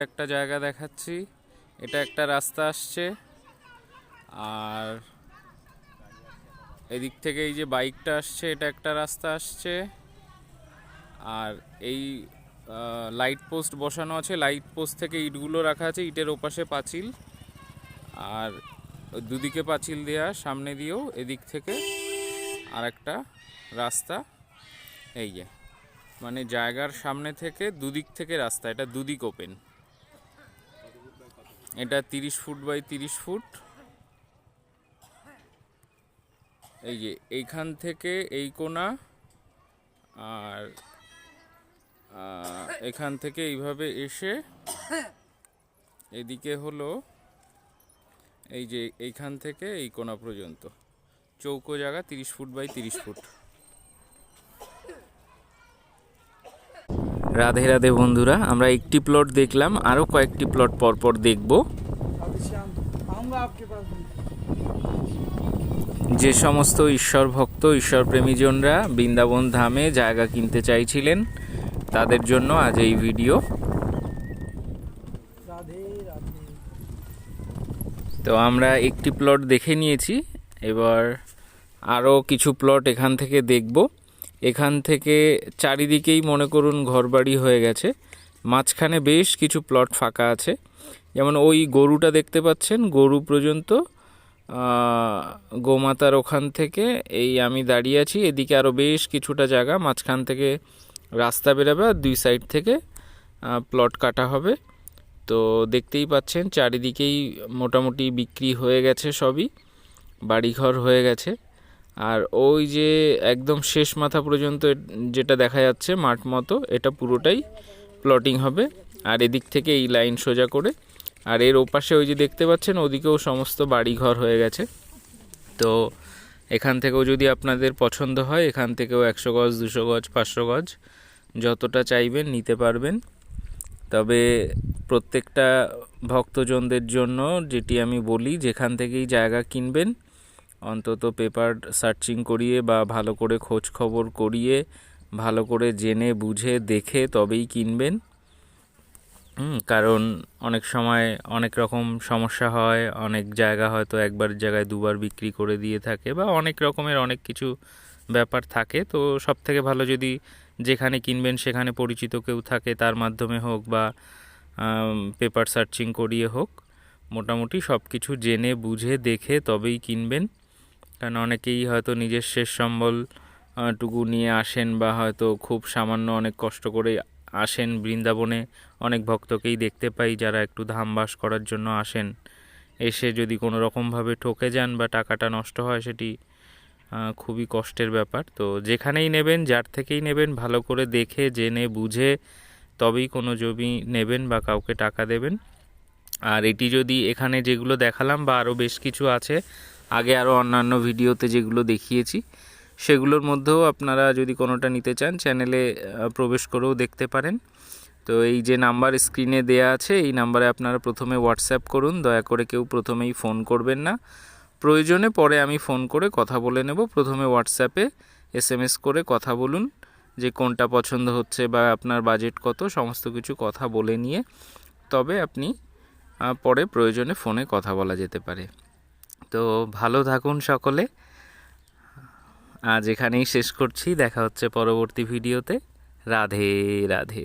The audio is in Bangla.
একটা জায়গা দেখাচ্ছি। এটা একটা রাস্তা আসছে। আর এদিক থেকে এই যে বাইকটা আসছে, এটা একটা রাস্তা আসছে। আর এই লাইট পোস্ট বসানো আছে। লাইট পোস্ট থেকে ইটগুলো রাখা আছে, ইটের ওপাশে পাঁচিল। আর দুদিকে পাঁচিল দেওয়া সামনে দিয়েও এদিক থেকে আর একটা রাস্তা। এই যে মানে জায়গার সামনে থেকে দুদিক থেকে রাস্তা, এটা দুদিক ওপেন এটা তিরিশ ফুট বাই তিরিশ ফুট। এই যে এইখান থেকে এই কোনা আর এখান থেকে এইভাবে এসে এদিকে হলো এই যে এইখান থেকে এই কোনা পর্যন্ত। চৌকো জায়গা তিরিশ ফুট বাই তিরিশ ফুট। রাধে রাধে বন্ধুরা, আমরা একটি প্লট দেখলাম আরও কয়েকটি প্লট পরপর দেখব। যে সমস্ত ঈশ্বর ভক্ত, ঈশ্বর প্রেমীজনরা বৃন্দাবন ধামে জায়গা কিনতে চাইছিলেন, তাদের জন্য আজ এই ভিডিও তো আমরা একটি প্লট দেখে নিয়েছি, এবার আরও কিছু প্লট এখান থেকে দেখব। এখান থেকে চারিদিকেই মনে করুন ঘরবাড়ি হয়ে গেছে। মাঝখানে বেশ কিছু প্লট ফাঁকা আছে। যেমন ওই গরুটা দেখতে পাচ্ছেন, গরু পর্যন্ত গোমাতার ওখান থেকে এই আমি দাঁড়িয়ে আছি। এদিকে আরও বেশ কিছুটা জায়গা, মাঝখান থেকে রাস্তা বেরোবে আর দুই সাইড থেকে প্লট কাটা হবে। তো দেখতেই পাচ্ছেন, চারিদিকেই মোটামুটি বিক্রি হয়ে গেছে সবই। বাড়িঘর হয়ে গেছে। আর ওই যে একদম শেষ মাথা পর্যন্ত যেটা দেখা যাচ্ছে মাঠ মতো, এটা পুরোটাই প্লটিং হবে। আর এদিক থেকে এই লাইন সোজা করে। আর এর ওপাশে ওই যে দেখতে পাচ্ছেন, ওদিকেও সমস্ত বাড়িঘর হয়ে গেছে। তো এখান থেকেও যদি আপনাদের পছন্দ হয়, এখান থেকেও একশো গজ, দুশো গজ, পাঁচশো গজ, যতটা চাইবেন নিতে পারবেন। তবে প্রত্যেকটা ভক্তজনদের জন্য যেটি আমি বলি, যেখান থেকেই জায়গা কিনবেন অন্তত পেপার সার্চিং করিয়ে বা ভালো করে খোঁজ খবর করিয়ে, ভালো করে জেনে, বুঝে, দেখে তবেই কিনবেন। কারণ অনেক সময় অনেক রকম সমস্যা হয়, অনেক জায়গা হয়তো একবার জায়গায় দুবার বিক্রি করে দিয়ে থাকে বা অনেক রকমের অনেক কিছু ব্যাপার থাকে। তো সব থেকে ভালো যদি যেখানে কিনবেন সেখানে পরিচিত কেউ থাকে তার মাধ্যমে হোক বা পেপার সার্চিং করিয়ে হোক, মোটামুটি সব কিছু জেনে, বুঝে, দেখে তবেই কিনবেন। কারণ অনেকেই হয়তো নিজের শেষ সম্বল টুকু নিয়ে আসেন বা হয়তো খুব সামান্য অনেক কষ্ট করে আসেন বৃন্দাবনে। অনেক ভক্তকেই দেখতে পাই যারা একটু ধামবাস করার জন্য আসেন। এসে যদি কোনো রকমভাবে ঠকে যান বা টাকাটা নষ্ট হয় সেটি খুবই কষ্টের ব্যাপার। তো যেখানেই নেবেন, যার থেকেই নেবেন, ভালো করে দেখে, জেনে, বুঝে তবেই কোনো জমি নেবেন বা কাউকে টাকা দেবেন। আর এটি যদি এখানে যেগুলো দেখালাম বা আরও বেশ কিছু আছে আগে আরও অন্যান্য ভিডিওতে যেগুলো দেখিয়েছি, সেগুলোর মধ্যেও আপনারা যদি কোনোটা নিতে চান, চ্যানেলে প্রবেশ করেও দেখতে পারেন। তো এই যে নাম্বার স্ক্রিনে দেয়া আছে, এই নাম্বারে আপনারা প্রথমে হোয়াটসঅ্যাপ করুন, দয়া করে কেউ প্রথমেই ফোন করবেন না। প্রয়োজনে পরে আমি ফোন করে কথা বলে নেব, প্রথমে হোয়াটসঅ্যাপে এস করে কথা বলুন, যে কোনটা পছন্দ হচ্ছে বা আপনার বাজেট কত, সমস্ত কিছু কথা বলে নিয়ে, তবে আপনি পরে প্রয়োজনে ফোনে কথা বলা যেতে পারে। তো ভালো থাকুন সকলে। আজ এখানেই শেষ করছি দেখা হচ্ছে পরবর্তী ভিডিওতে। রাধে রাধে।